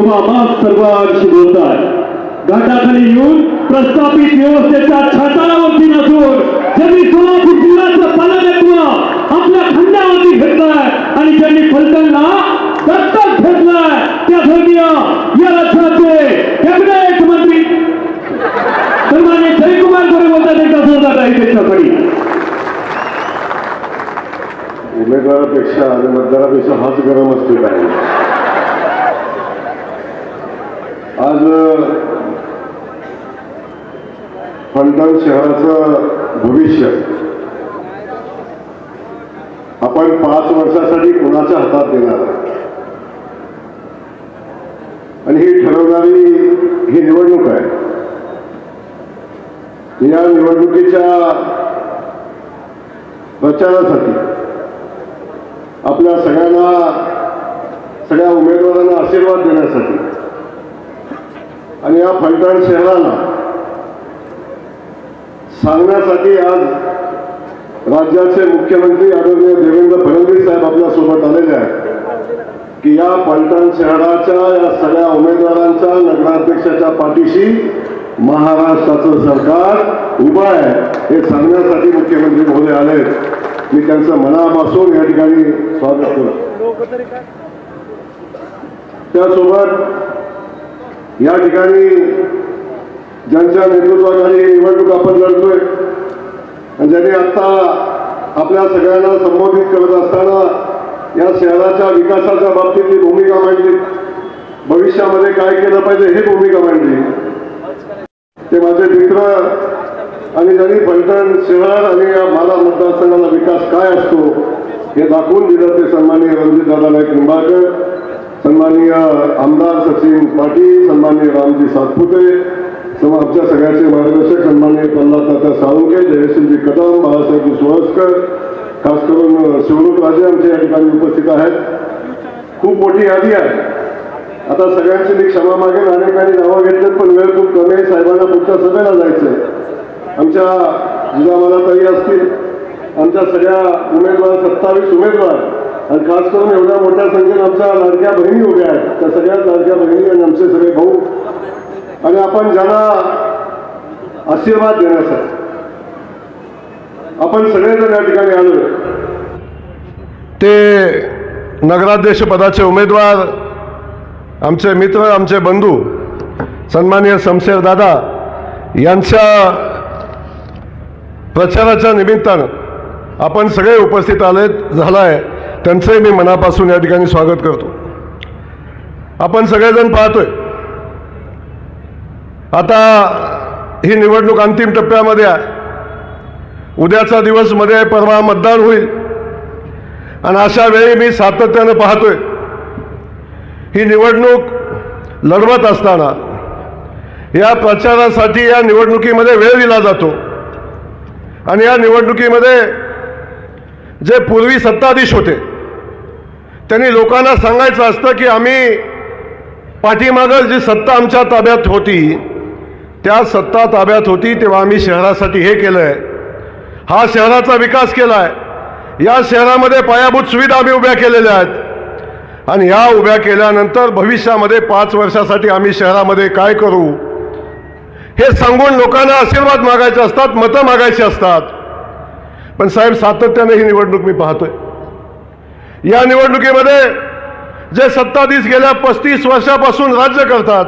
तुम्हा आम्हा सर्वांशी बोलताय घाटाखाली येऊन प्रस्थापित व्यवस्थेच्या छातारावरती नसून ज्यांनी सोलापूर जिल्ह्याचं पालकत्व आपल्या खंडावरती घेतलाय आणि ज्यांनी फलटणला दत्तक घेतलाय त्या धर्मीय या राज्याचे कॅबिनेट मंत्री. सन्मान्य जयकुमार गोरे बोलतात एकदा जोरदार आहे त्यांच्यासाठी. उमेदवारापेक्षा आणि मतदारापेक्षा हाच गरम असते काय आज फलटण शहराचं भविष्य. आपण पाच वर्षासाठी कोणाच्या हातात देणार? आणि ही ठरवणारी ही निवडणूक आहे. या निवडणुकीच्या प्रचारासाठी आपल्या सगळ्यांना सगळ्या उमेदवारांना आशीर्वाद देण्यासाठी आणि या फलटण शहराला सांगण्यासाठी आज राज्याचे मुख्यमंत्री आदरणीय देवेंद्र फडणवीस साहेब आपल्यासोबत आलेले आहेत. की या पलटण शहराच्या या सगळ्या उमेदवारांच्या नगराध्यक्षाच्या पाठीशी महाराष्ट्राचं सरकार उभं आहे हे सांगण्यासाठी मुख्यमंत्री महोदय आले मी त्यांचं मनापासून या ठिकाणी स्वागत करतो. त्यासोबत या ठिकाणी ज्यांच्या नेतृत्वाखाली ही निवडणूक आपण लढतोय आणि ज्यांनी आता आपल्या सगळ्यांना संबोधित करत असताना या शहराच्या विकासाच्या बाबतीतली भूमिका मांडली. भविष्यामध्ये काय केलं पाहिजे ही भूमिका मांडली. ते माझे मित्र आणि ज्यांनी फलटण शहर आणि या माला मतदारसंघाला विकास काय असतो हे दाखवून दिलं ते सन्माननीय रणजितदादा नाईक निंबाळकर सन्माननीय आमदार सचिन पाटील सन्माननीय रामजी सातपुते तेव्हा आमच्या सगळ्याचे मार्गदर्शक सन्माननीय प्रल्हाद तात्या साळुंके जयश्रीजी कदम बाळासाहेबजी सुळसकर खास करून शिवरूप राजे आमच्या या ठिकाणी उपस्थित आहेत. खूप मोठी यादी आहे. आता सगळ्यांची मी क्षमा मागेल अनेकांनी नावं घेतलेत पण वेळ खूप कमी आहे. साहेबांना पुढच्या सभेला आहे आमच्या जिजामाला ताई असतील आमच्या सगळ्या उमेदवार सत्तावीस उमेदवार आणि खास करून एवढ्या मोठ्या संख्येत आमच्या लाडक्या बहिणी उभ्या आहेत. त्या सगळ्याच लाडक्या बहिणी आणि आमचे सगळे भाऊ आणि आपण ज्यांना आशीर्वाद देण्यासाठी आपण सगळेजण या ठिकाणी आलोय ते नगराध्यक्ष पदाचे उमेदवार आमचे मित्र आमचे बंधू सन्माननीय शमशेर दादा यांच्या प्रचाराच्या निमित्तानं आपण सगळे उपस्थित आले झालाय. आहे त्यांचंही मी मनापासून या ठिकाणी स्वागत करतो. आपण सगळेजण पाहतोय. आता ही निवडणूक अंतिम टप्प्यामध्ये आहे. उद्याचा दिवसमध्ये परवा मतदान होईल. आणि अशा वेळी मी सातत्यानं पाहतोय ही निवडणूक लढवत असताना या प्रचारासाठी या निवडणुकीमध्ये वेळ दिला जातो. आणि या निवडणुकीमध्ये जे पूर्वी सत्ताधीश होते त्यांनी लोकांना सांगायचं असतं की आम्ही पाठीमागं जी सत्ता आमच्या ताब्यात होती त्या सत्ता ताब्यात होती तेव्हा आम्ही शहरासाठी हे केलं आहे हा शहराचा विकास केला आहे या शहरामध्ये पायाभूत सुविधा आम्ही उभ्या केलेल्या आहेत. आणि ह्या उभ्या केल्यानंतर भविष्यामध्ये पाच वर्षासाठी आम्ही शहरामध्ये काय करू? हे सांगून लोकांना आशीर्वाद मागायचे असतात मतं मागायची असतात. पण साहेब सातत्याने ही निवडणूक मी पाहतोय. या निवडणुकीमध्ये जे सत्ताधीश गेल्या पस्तीस वर्षापासून राज्य करतात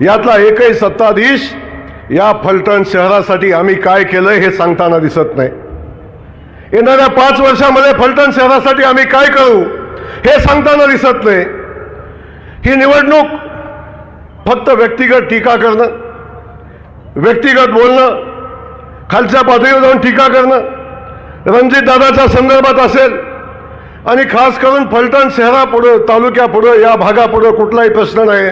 यातला एकही सत्ताधीश या फलटण शहरासाठी आम्ही काय केलंय हे सांगताना दिसत नाही. येणाऱ्या पाच वर्षामध्ये फलटण शहरासाठी आम्ही काय करू हे सांगताना दिसत नाही. ही निवडणूक फक्त व्यक्तिगत टीका करणं व्यक्तिगत बोलणं खालच्या पातळीवर जाऊन टीका करणं रणजित दादाच्या संदर्भात असेल आणि खास करून फलटण शहरापुढं तालुक्यापुढं या भागापुढं कुठलाही प्रश्न नाही.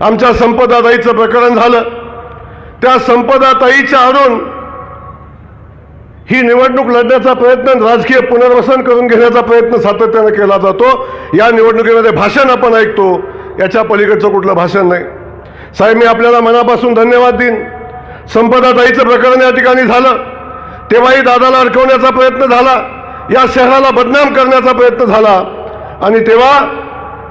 आमच्या संपदाताईचं प्रकरण झालं. त्या संपदाताईच्या आडून ही निवडणूक लढण्याचा प्रयत्न राजकीय पुनर्वसन करून घेण्याचा प्रयत्न सातत्याने केला जातो. या निवडणुकीमध्ये भाषण आपण ऐकतो. याच्या पलीकडचं कुठलं भाषण नाही. साहेब मी आपल्याला मनापासून धन्यवाद देईन. संपदाताईचं प्रकरण या ठिकाणी झालं. तेव्हाही दादाला अडकवण्याचा प्रयत्न झाला. या शहराला बदनाम करण्याचा प्रयत्न झाला. आणि तेव्हा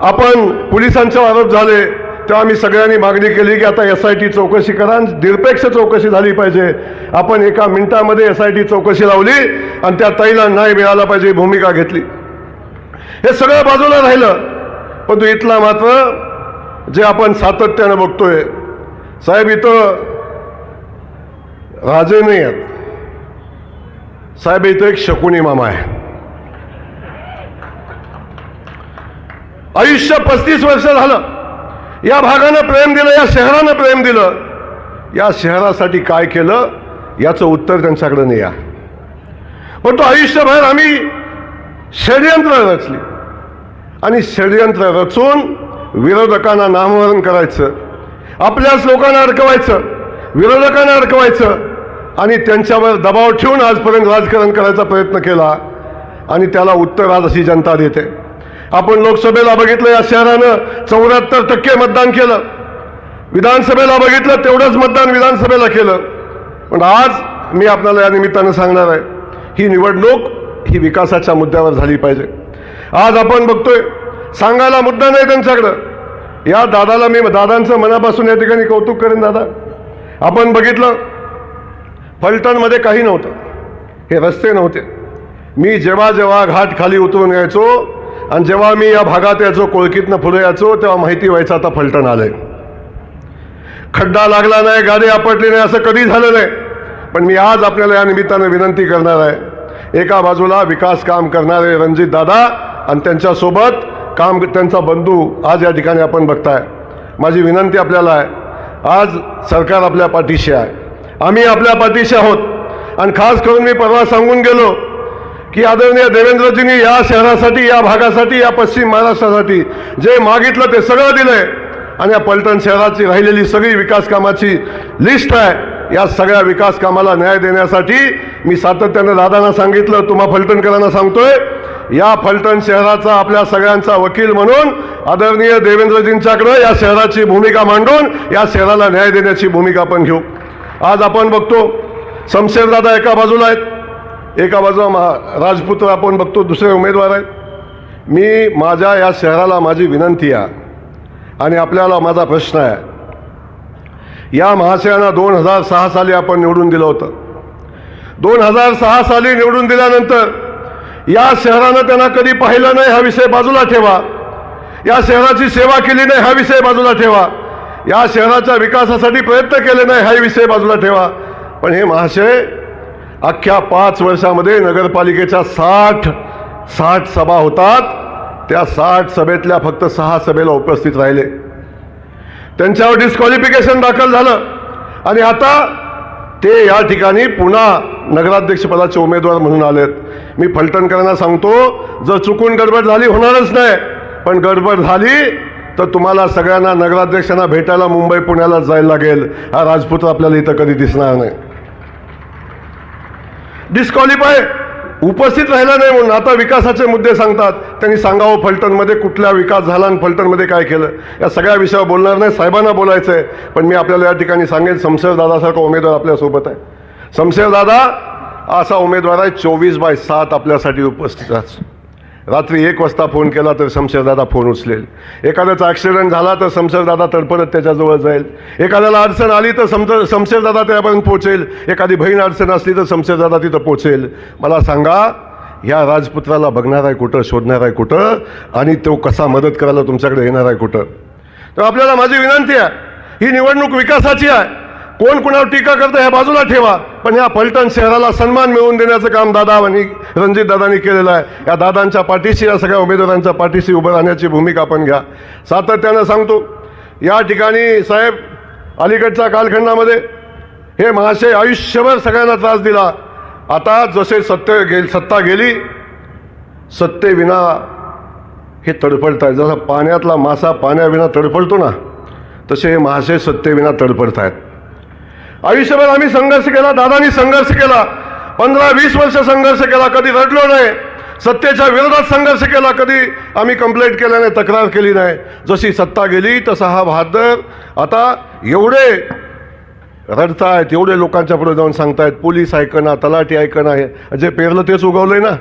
आपण पोलिसांच्या आरोप झाले. तेव्हा मी सगळ्यांनी मागणी केली की आता एस आय टी चौकशी करा निरपेक्ष चौकशी झाली पाहिजे. आपण एका मिनिटामध्ये एस आय टी चौकशी लावली आणि त्या ताईला न्याय मिळाला पाहिजे भूमिका घेतली. हे सगळं बाजूला राहिलं. पण इथला मात्र जे आपण सातत्यानं बघतोय साहेब इथं राजे नाही आहेत. साहेब इथं एक शकुनी मामा आहे. आयुष्य पस्तीस वर्ष झालं. या भागानं प्रेम दिलं या शहरानं प्रेम दिलं. या शहरासाठी काय केलं याचं उत्तर त्यांच्याकडे नाही या पण तो आयुष्यभर आम्ही षडयंत्र रचली. आणि षडयंत्र रचून विरोधकांना नामहरण करायचं आपल्याच लोकांना अडकवायचं विरोधकांना अडकवायचं आणि त्यांच्यावर दबाव ठेवून आजपर्यंत राजकारण करायचा प्रयत्न केला आणि त्याला उत्तर आज अशी जनता देते. आपण लोकसभेला बघितलं या शहरानं चौऱ्याहत्तर टक्के मतदान केलं. विधानसभेला बघितलं तेवढंच मतदान विधानसभेला केलं. पण आज मी आपल्याला या निमित्तानं सांगणार आहे ही निवडणूक ही विकासाच्या मुद्द्यावर झाली पाहिजे. आज आपण बघतोय सांगायला मुद्दा नाही त्यांच्याकडं. या दादाला मी दादांचं मनापासून या ठिकाणी कौतुक करेन दादा. आपण बघितलं फलटणमध्ये काही नव्हतं. हे रस्ते नव्हते. मी जेव्हा जेव्हा घाट खाली उतरून यायचो आणि जेव्हा मी या भागात यायचो कोळकीतनं फुलं यायचो तेव्हा माहिती व्हायचं आता फलटण आलंय. खड्डा लागला नाही गाडी आपटली नाही असं कधी झालं नाही. पण मी आज आपल्याला या निमित्तानं विनंती करणार आहे. एका बाजूला विकास काम करणारे रणजित दादा आणि त्यांच्यासोबत काम त्यांचा बंधू आज या ठिकाणी आपण बघताय. माझी विनंती आपल्याला आहे आज सरकार आपल्या पाठीशी आहे. आम्ही आपल्या पाठीशी आहोत. आणि खास करून मी परवा सांगून गेलो की आदरणीय देवेंद्रजींनी या शहरासाठी या भागासाठी या पश्चिम महाराष्ट्रासाठी जे मागितलं ते सगळं दिलंय. आणि या पलटण शहराची राहिलेली सगळी विकास कामाची लिस्ट आहे. या सगळ्या विकास कामाला न्याय देण्यासाठी मी सातत्यानं दादांना सांगितलं तुम्हा फलटणकरांना सांगतोय या फलटण शहराचा आपल्या सगळ्यांचा वकील म्हणून आदरणीय देवेंद्रजींच्याकडं या शहराची भूमिका मांडून या शहराला न्याय देण्याची भूमिका आपण घेऊ. आज आपण बघतो शमशेरदादा एका बाजूला आहेत. एका बाजूला मा राजपुत्र आपण बघतो दुसरे उमेदवार आहेत. मी माझ्या या शहराला माझी विनंती आहे आणि आपल्याला माझा प्रश्न आहे. या महाशयांना दोन हजार सहा साली आपण निवडून दिलं होतं. दोन हजार सहा साली निवडून दिल्यानंतर या शहरानं त्यांना कधी पाहिलं नाही हा विषय बाजूला ठेवा. या शहराची सेवा केली नाही हा विषय बाजूला ठेवा. या शहराच्या विकासासाठी प्रयत्न केले नाही हा विषय बाजूला ठेवा. पण हे महाशय अख्ख्या पाच वर्षामध्ये नगरपालिकेच्या साठ साठ सभा होतात. त्या साठ सभेतल्या फक्त सहा सभेला उपस्थित राहिले. त्यांच्यावर डिस्क्वालिफिकेशन दाखल झालं. आणि आता ते या ठिकाणी पुन्हा नगराध्यक्षपदाचे उमेदवार म्हणून आलेत. मी फलटणकरांना सांगतो जर चुकून गडबड झाली होणारच नाही. पण गडबड झाली तर तुम्हाला सगळ्यांना नगराध्यक्षांना भेटायला मुंबई पुण्याला जायला लागेल. हा राजपूत आपल्याला इथं कधी दिसणार नाही. डिस्क्वालिफाय उपस्थित राहिला नाही म्हणून आता विकासाचे मुद्दे सांगतात. त्यांनी सांगावं फलटणमध्ये कुठला विकास झाला आणि फलटणमध्ये काय केलं? या सगळ्या विषयावर बोलणार नाही साहेबांना बोलायचं आहे पण मी आपल्याला या ठिकाणी सांगेन शमशेर दादासारखा उमेदवार आपल्यासोबत आहे. शमशेर दादा असा उमेदवार आहे चोवीस बाय सात आपल्यासाठी उपस्थित आहे रात्री एक वाजता फोन केला तर शमशेरदादा फोन उचलेल. एखाद्याचा ॲक्सिडेंट झाला तर शमशेरदादा तडपडत त्याच्याजवळ जाईल. एखाद्याला अडचण आली तर समज शमशेरदादा त्यापर्यंत पोहोचेल. एखादी बहीण अडचण असली तर शमशेरदादा तिथं पोहोचेल. मला सांगा ह्या राजपुत्राला बघणार आहे कुठं शोधणार आहे कुठं आणि तो कसा मदत करायला तुमच्याकडे येणार आहे कुठं? तर आपल्याला माझी विनंती आहे ही निवडणूक विकासाची आहे. कोण कुणावर टीका करतं ह्या बाजूला ठेवा. पण ह्या फलटण शहराला सन्मान मिळवून देण्याचं काम दादा आणि रणजित दादांनी केलेलं आहे. या दादांच्या पाठीशी या सगळ्या उमेदवारांच्या पाठीशी उभं राहण्याची भूमिका आपण घ्या. सातत्यानं सांगतो या ठिकाणी साहेब अलीकडच्या कालखंडामध्ये हे महाशय आयुष्यभर सगळ्यांना त्रास दिला. आता जसे सत्य गे सत्ता गेली सत्तेविना हे तडफडत आहेत. जसा पाण्यातला मासा पाण्याविना तडफडतो ना तसे हे महाशय सत्तेविना तडफडत आहेत. आयुष्यभर आम्ही संघर्ष केला दादानी संघर्ष केला. पंधरा वीस वर्ष संघर्ष केला कधी रडलो नाही. सत्तेच्या विरोधात संघर्ष केला कधी आम्ही कंप्लेंट केल्या नाही तक्रार केली नाही. जशी सत्ता गेली तसा हा बहादर. आता एवढे रडतायत एवढे लोकांच्या पुढे जाऊन सांगतायत पोलीस ऐकणा तलाठी ऐकणा हे जे पेरलं तेच उगवलंय ना.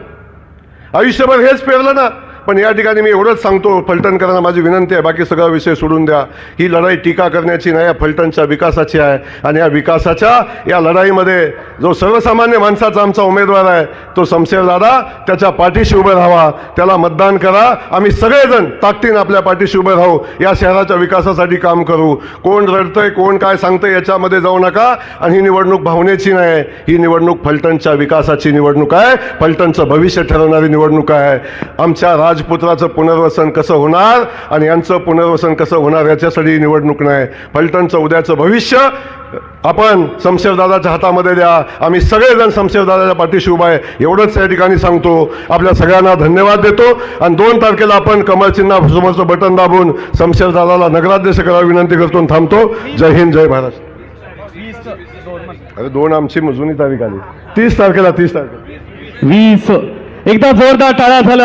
आयुष्यभर हेच पेरलं ना. पण या ठिकाणी मी एवढंच सांगतो फलटणकरांना माझी विनंती आहे बाकी सगळा विषय सोडून द्या. ही लढाई टीका करण्याची नाही या फलटणच्या विकासाची आहे. आणि या विकासाच्या या लढाईमध्ये जो सर्वसामान्य माणसाचा आमचा उमेदवार आहे तो शमशेरदादा त्याच्या पाठीशी उभं राहावा त्याला मतदान करा. आम्ही सगळेजण ताकदीनं आपल्या पाठीशी उभे राहू. या शहराच्या विकासासाठी काम करू. कोण रडतंय कोण काय सांगतंय याच्यामध्ये जाऊ नका. आणि ही निवडणूक भावनेची नाही. ही निवडणूक फलटणच्या विकासाची निवडणूक आहे. फलटणचं भविष्य ठरवणारी निवडणूक आहे. आमच्या राज राजपुत्राचं पुनर्वसन कसं होणार आणि यांचं पुनर्वसन कसं होणार याच्यासाठी निवडणूक नाही. फलटणचं उद्याचं भविष्य आपण शमशेरदादाच्या हातामध्ये द्या. आम्ही सगळेजण शमशेरदादाच्या पाठीशी उभा आहे. एवढंच या ठिकाणी सांगतो. आपल्या सगळ्यांना धन्यवाद देतो. आणि दोन तारखेला आपण कमल समोरचं बटन दाबून शमशेरदादाला नगराध्यक्ष करावी विनंती करतो आणि थांबतो. जय हिंद जय महाराज अरे दोन आमची मजुनी तारीख आली. तीस तारखेला तीस तारखेला. वीस. एकदा जोरदार टाळ्या झाल्या.